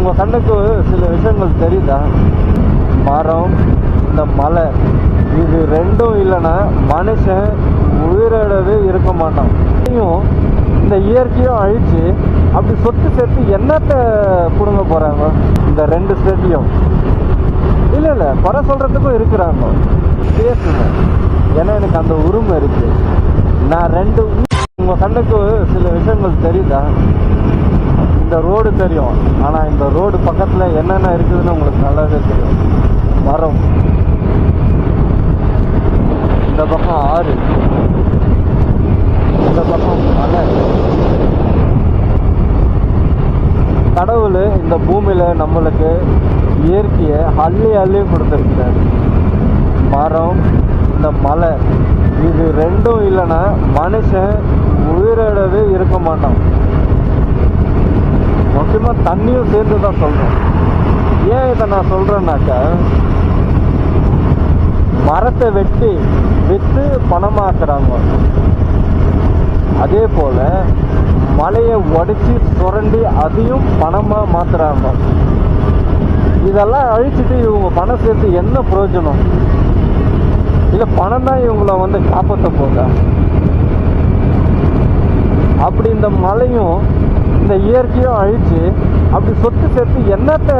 உங்கள் கண்ணுக்கு சில விஷயங்கள் தெரியுதா? மரம் இந்த மலை இது ரெண்டும் இல்லைன்னா மனுஷன் உயிரோடவே இருக்க மாட்டான். இதையும் இந்த இயற்கையும் அழிச்சு அப்படி சொத்து சேர்த்து என்னத்தை பிடுங்க போகிறாங்க இந்த ரெண்டு ஸ்டேட்டையும் இல்லை இல்லை குறை சொல்கிறதுக்கும் இருக்கிறாங்க. பேசுங்க. ஏன்னா எனக்கு அந்த உரிமை இருக்குது நான் ரெண்டு உங்கள் கண்ணுக்கு சில விஷயங்கள் தெரியுதா? இந்த ரோடு தெரியும். ஆனால் இந்த ரோடு பக்கத்தில் என்னென்ன இருக்குதுன்னு உங்களுக்கு நல்லாவே தெரியும். மரம். இந்த பக்கம் ஆறு. இந்த பக்கம் மலை. கடவுள் இந்த பூமியில் நம்மளுக்கு இயற்கையை அள்ளி அள்ளி கொடுத்துருக்கிறார். மரம் இந்த மலை இது ரெண்டும் இல்லைன்னா மனுஷன் உயிரிழவே இருக்க மாட்டான். முக்கியமாக தண்ணியும் சேர்ந்து தான் சொல்கிறேன் ஏன் இதை நான் சொல்கிறேன்னாக்கா மரத்தை வெட்டி விற்று பணமாக்குறாங்க. அதே போல் மலையை உடைச்சி சுரண்டி அதையும் பணமாக மாற்றுறாங்க இதெல்லாம் அழிச்சிட்டு இவங்க பணம் சேர்த்து என்ன பிரயோஜனம்? இல்லை பணம் தான் இவங்கள வந்து காப்பாற்ற போதா? அப்படி இந்த மலையும் இந்த இயற்கையும் அழிச்சு அப்படி சொத்து சேர்த்து என்னத்தை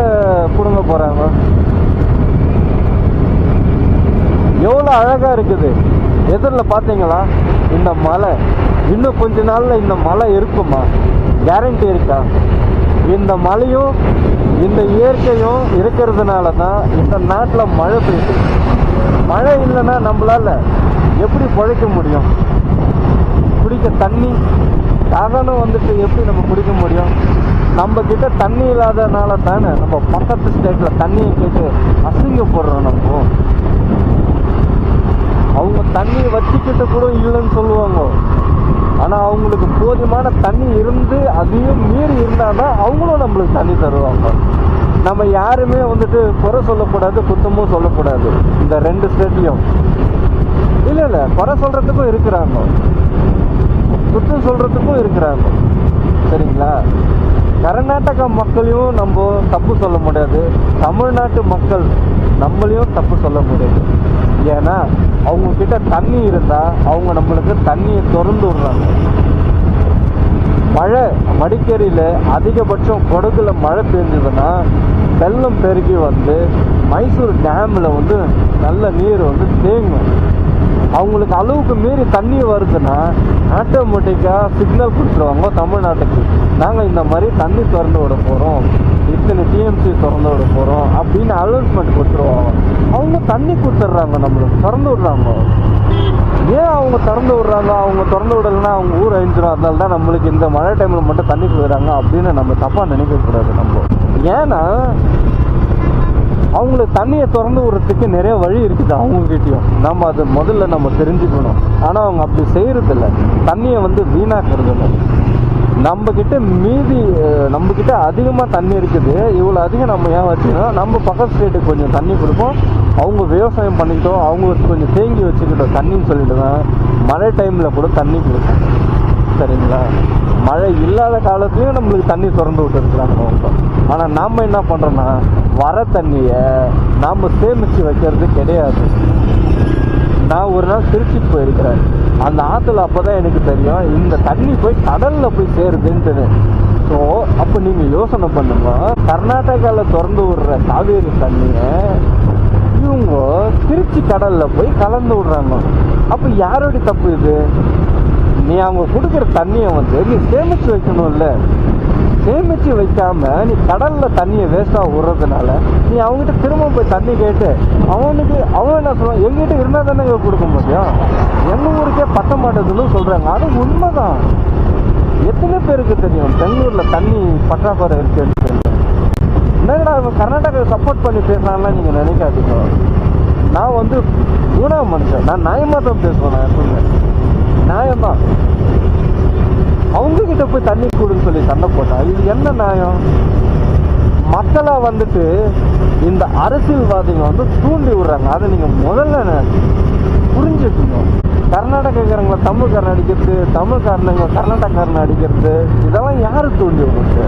கொடுங்க போறாங்க? எவ்வளோ அழகா இருக்குது. எதிரில் பார்த்தீங்களா? இந்த மலை. இன்னும் கொஞ்ச நாளில் இந்த மலை இருக்குமா? கேரண்டி இருக்கா? இந்த மலையும் இந்த இயற்கையும் இருக்கிறதுனால தான் இந்த நாட்டில் மழை பெய்யுது. மழை இல்லைன்னா நம்மளால எப்படி பிழைக்க முடியும்? குடிக்க தண்ணி சாதனம் வந்துட்டு எப்படி நம்ம குடிக்க முடியும்? நம்ம கிட்ட தண்ணி இல்லாதனால தானே நம்ம பக்கத்து ஸ்டேட்டில் தண்ணியை கேட்டு அசிங்கப்படுறோம் நம்ம. அவங்க தண்ணி வச்சுக்கிட்டு கூட இல்லைன்னு சொல்லுவாங்க. ஆனால் அவங்களுக்கு போதுமான தண்ணி இருந்து அதையும் மீறி இருந்தாதான் அவங்களும் நம்மளுக்கு தண்ணி தருவாங்க. நம்ம யாருமே வந்துட்டு குறை சொல்லக்கூடாது குத்தமும் சொல்லக்கூடாது. இந்த ரெண்டு ஸ்டேட்லையும் இல்லை இல்லை குறை சொல்கிறதுக்கும் இருக்கிறாங்க. குத்தம் சொல்கிறதுக்கும் இருக்கிறாங்க. சரிங்களா? கர்நாடகா மக்களையும் நம்ம தப்பு சொல்ல முடியாது. தமிழ்நாட்டு மக்கள் நம்மளையும் தப்பு சொல்ல முடியாது. ஏன்னா அவங்க கிட்ட தண்ணி இருந்தால் அவங்க நம்மளுக்கு தண்ணியை திறந்து விடுறாங்க. மழை மடிக்கேரியில் அதிகபட்சம் கொடகுல மழை பெஞ்சதுன்னா வெள்ளம் பெருகி வந்து மைசூர் டேமில் வந்து நல்ல நீர் வந்து தேங்கும். அவங்களுக்கு அளவுக்கு மீறி தண்ணி வருதுன்னா ஆட்டோமேட்டிக்காக சிக்னல் கொடுத்துருவாங்க தமிழ்நாட்டுக்கு. நாங்கள் இந்த மாதிரி தண்ணி திறந்து விட போகிறோம் இத்தனை டிஎம்சி திறந்து விட போகிறோம் அப்படின்னு அனௌன்ஸ்மெண்ட் கொடுத்துருவாங்க. அவங்க தண்ணி கொடுத்துட்றாங்க நம்மளுக்கு. திறந்து விடுறாங்க. ஏன் அவங்க திறந்து விடுறாங்க? அவங்க திறந்து விடலைன்னா அவங்க ஊர் அழிஞ்சிடும் அதனால தான் நம்மளுக்கு இந்த மழை டைமில் மட்டும் தண்ணி கொடுக்குறாங்க அப்படின்னு நம்ம தப்பாக நினைக்கக்கூடாது நம்ம. ஏன்னா அவங்களுக்கு தண்ணியை திறந்து விடுறதுக்கு நிறைய வழி இருக்குது அவங்கக்கிட்டேயும் நம்ம அதை முதல்ல நம்ம தெரிஞ்சுக்கணும். ஆனால் அவங்க அப்படி செய்கிறதில்ல தண்ணியை வந்து வீணாக்கிறது இல்லை. நம்ம மீதி நம்மக்கிட்ட நம்ம அதிகமாக தண்ணி இருக்குது. இவ்வளோ அதிகம் நம்ம ஏன் வச்சுக்கணும்? நம்ம பக்கத்து ஸ்டேட்டுக்கு கொஞ்சம் தண்ணி கொடுப்போம். அவங்க விவசாயம் பண்ணிக்கிட்டோம். அவங்க கொஞ்சம் தேங்கி வச்சுக்கிட்டோம். தண்ணின்னு சொல்லிடுவேன் மழை டைமில் கூட தண்ணி கொடுப்போம். சரிங்களா மழை இல்லாத காலத்துலேயும் நம்மளுக்கு தண்ணி திறந்து விட்டுருக்குறாங்க அவங்க ஆனால் நாம் என்ன பண்ணுறோன்னா வர தண்ணியை நாம் சேமித்து வைக்கிறது கிடையாது. நான் ஒரு நாள் திருச்சிக்கு போயிருக்கிறேன். அந்த ஆற்றுல அப்போ தான் எனக்கு தெரியும் இந்த தண்ணி போய் கடலில் போய் சேருதுன்ட்டு ஸோ அப்போ நீங்கள் யோசனை பண்ணுங்க கர்நாடகாவில் திறந்து விடுற காவேரி தண்ணியை இவங்க திருச்சி கடலில் போய் கலந்து விடுறாங்க. அப்போ யாரோட தப்பு இது? நீ அவங்க கொடுக்குற தண்ணியை வந்து நீ சேமிச்சு வைக்கணும்ல. சேமிச்சு வைக்காம நீ கடல்ல தண்ணியை வேஸ்டா விடுறதுனால நீ அவங்ககிட்ட திரும்ப போய் தண்ணி கேட்டு அவனுக்கு அவன் என்ன சொல்லுவான்? எங்ககிட்ட இருந்தா தானே கொடுக்க முடியும்? எங்க ஊருக்கே பத்த மாட்டேதுன்னு சொல்றாங்க. அது உண்மைதான். எத்தனை பேருக்கு தெரியும் பெங்களூர்ல தண்ணி பற்றாக்குறை இருக்குன்னு என்னடா இவன் கர்நாடகாவை சப்போர்ட் பண்ணி பேசுறான்லாம் நீங்க நினைக்காதீங்க. நான் வந்து மூணாவது மனுஷன். நான் நியாயமா தான் பேசுவேன் நான் எப்பவுமே. நியாயமா? அவங்க கிட்ட போய் தண்ணி கூடுன்னு சொல்லி சண்டை போட்டா இது என்ன நியாயம்? மக்களை வந்துட்டு இந்த அரசியல்வாதிங்க வந்து தூண்டி விடுறாங்க. அதை நீங்க முதல்ல புரிஞ்சுக்கணும். கர்நாடகக்காரங்களை தமிழ்காரன் அடிக்கிறது தமிழ்காரனுங்க கர்நாடகாரன் அடிக்கிறது இதெல்லாம் யாரு தூண்டி விடுறது?